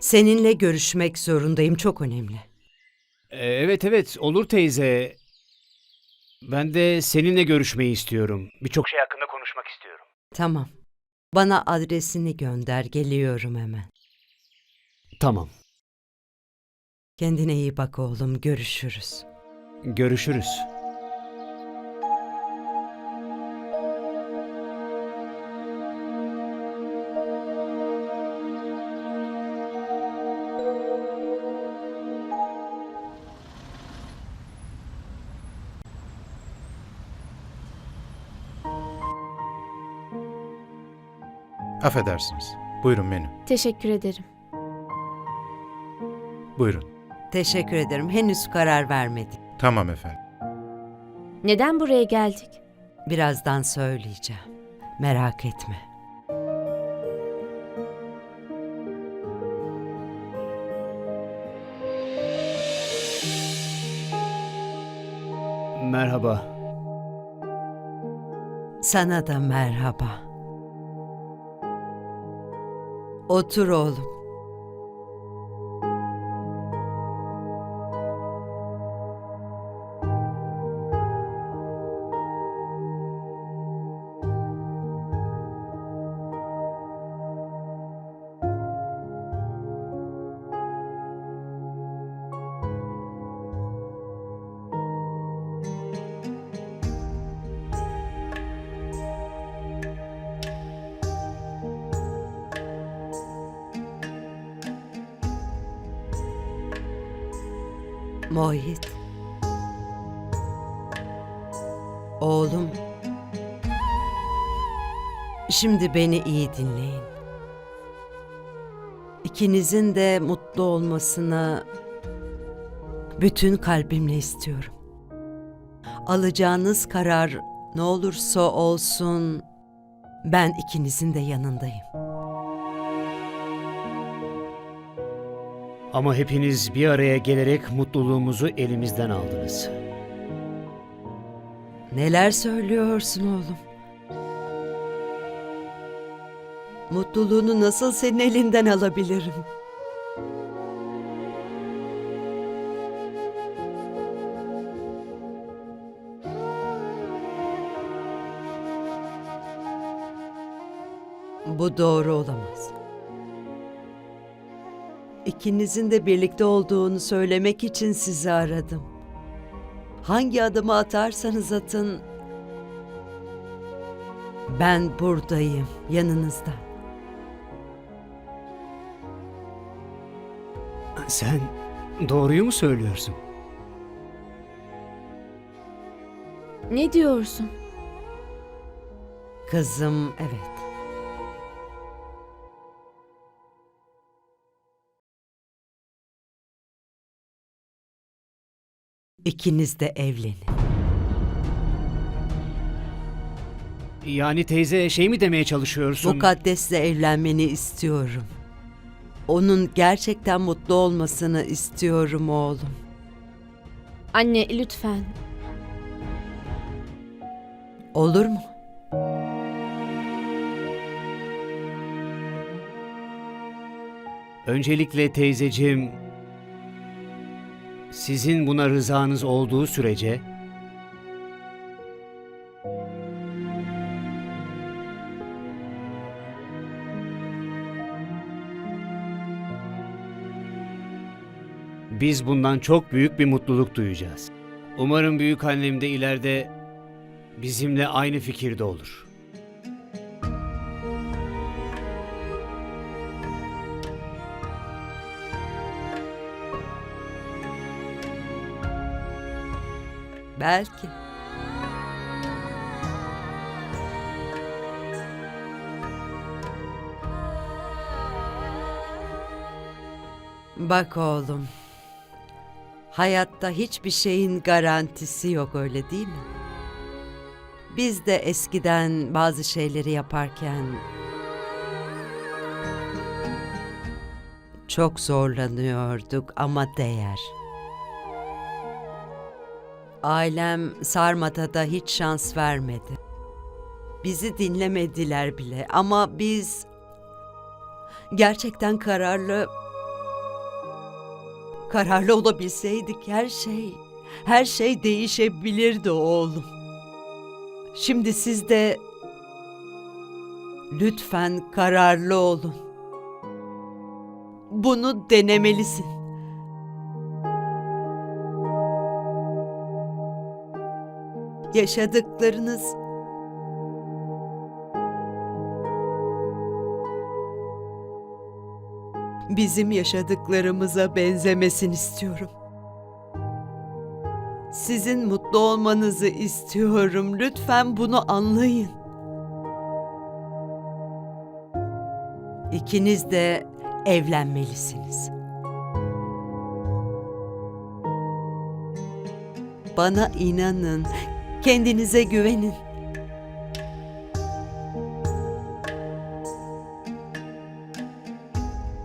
Seninle görüşmek zorundayım. Çok önemli. Ee, evet evet olur teyze. Ben de seninle görüşmeyi istiyorum. Birçok şey hakkında konuşmak istiyorum. Tamam. Bana adresini gönder. Geliyorum hemen. Tamam. Kendine iyi bak oğlum. Görüşürüz. Görüşürüz. Affedersiniz. Buyurun menü. Teşekkür ederim. Buyurun. Teşekkür ederim. Henüz karar vermedim. Tamam efendim. Neden buraya geldik? Birazdan söyleyeceğim. Merak etme. Merhaba. Sana da merhaba. Otur oğlum. Mohit. Oğlum. Şimdi beni iyi dinleyin. İkinizin de mutlu olmasını bütün kalbimle istiyorum. Alacağınız karar ne olursa olsun ben ikinizin de yanındayım. Ama hepiniz bir araya gelerek mutluluğumuzu elimizden aldınız. Neler söylüyorsun oğlum? Mutluluğunu nasıl senin elinden alabilirim? Bu doğru olamaz. İkinizin de birlikte olduğunu söylemek için sizi aradım. Hangi adımı atarsanız atın ben buradayım yanınızda. Sen doğruyu mu söylüyorsun? Ne diyorsun? Kızım evet. İkiniz de evlenin. Yani teyze şey mi demeye çalışıyorsun? Mukaddes'le evlenmeni istiyorum. Onun gerçekten mutlu olmasını istiyorum oğlum. Anne lütfen. Olur mu? Öncelikle teyzeciğim, sizin buna rızanız olduğu sürece biz bundan çok büyük bir mutluluk duyacağız. Umarım büyük annem de ileride bizimle aynı fikirde olur. Belki. Bak oğlum. Hayatta hiçbir şeyin garantisi yok öyle değil mi? Biz de eskiden bazı şeyleri yaparken çok zorlanıyorduk ama değer. Ailem Sarmat'a da hiç şans vermedi. Bizi dinlemediler bile ama biz gerçekten kararlı Kararlı olabilseydik her şey, her şey değişebilirdi oğlum. Şimdi siz de lütfen kararlı olun. Bunu denemelisin. Yaşadıklarınız bizim yaşadıklarımıza benzemesin istiyorum. Sizin mutlu olmanızı istiyorum. Lütfen bunu anlayın. İkiniz de evlenmelisiniz. Bana inanın. Kendinize güvenin.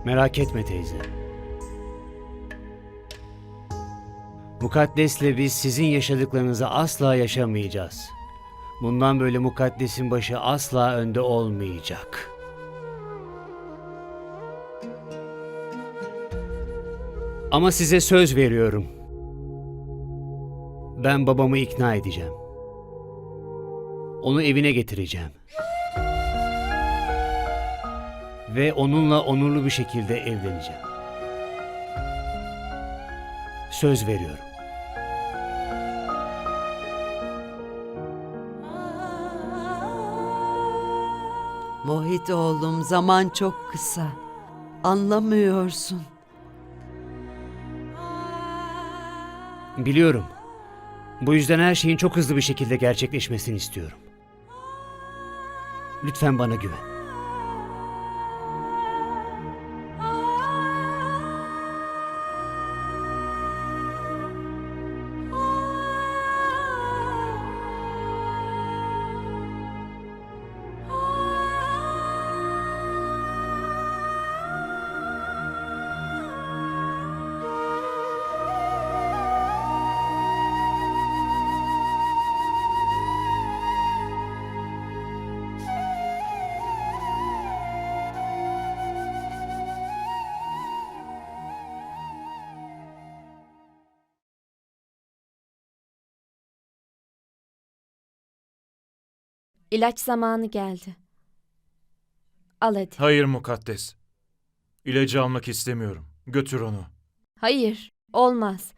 Merak etme teyze. Mukaddesle biz sizin yaşadıklarınızı asla yaşamayacağız. Bundan böyle mukaddesin başı asla önde olmayacak. Ama size söz veriyorum. Ben babamı ikna edeceğim. Onu evine getireceğim. Ve onunla onurlu bir şekilde evleneceğim. Söz veriyorum. Mohit oğlum zaman çok kısa. Anlamıyorsun. Biliyorum. Bu yüzden her şeyin çok hızlı bir şekilde gerçekleşmesini istiyorum. Lütfen bana güven. İlaç zamanı geldi. Al hadi. Hayır mukaddes. İlacı almak istemiyorum. Götür onu. Hayır, olmaz.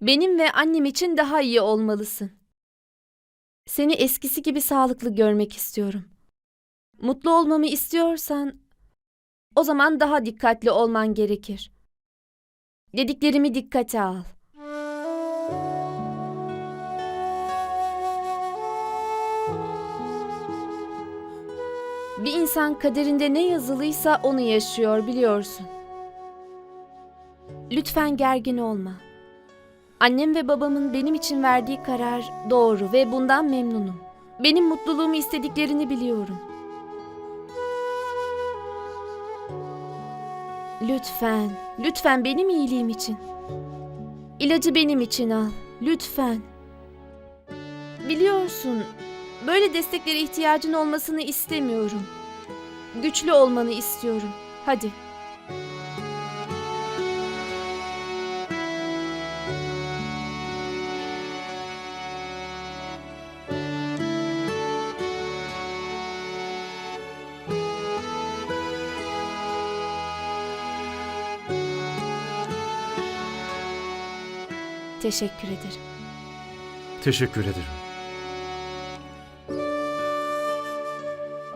Benim ve annem için daha iyi olmalısın. Seni eskisi gibi sağlıklı görmek istiyorum. Mutlu olmamı istiyorsan o zaman daha dikkatli olman gerekir. Dediklerimi dikkate al. Bir insan kaderinde ne yazılıysa onu yaşıyor biliyorsun. Lütfen gergin olma. Annem ve babamın benim için verdiği karar doğru ve bundan memnunum. Benim mutluluğumu istediklerini biliyorum. Lütfen, lütfen benim iyiliğim için. İlacı benim için al, lütfen. Biliyorsun, böyle desteklere ihtiyacın olmasını istemiyorum. Güçlü olmanı istiyorum. Hadi. Teşekkür ederim. Teşekkür ederim.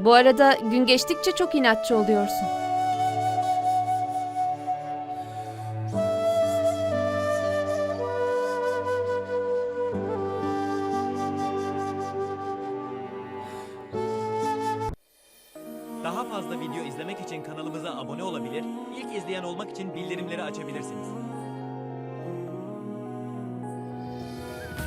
Bu arada gün geçtikçe çok inatçı oluyorsun. Daha fazla video izlemek için kanalımıza abone olabilir, ilk izleyen olmak için bildirimleri açabilirsiniz.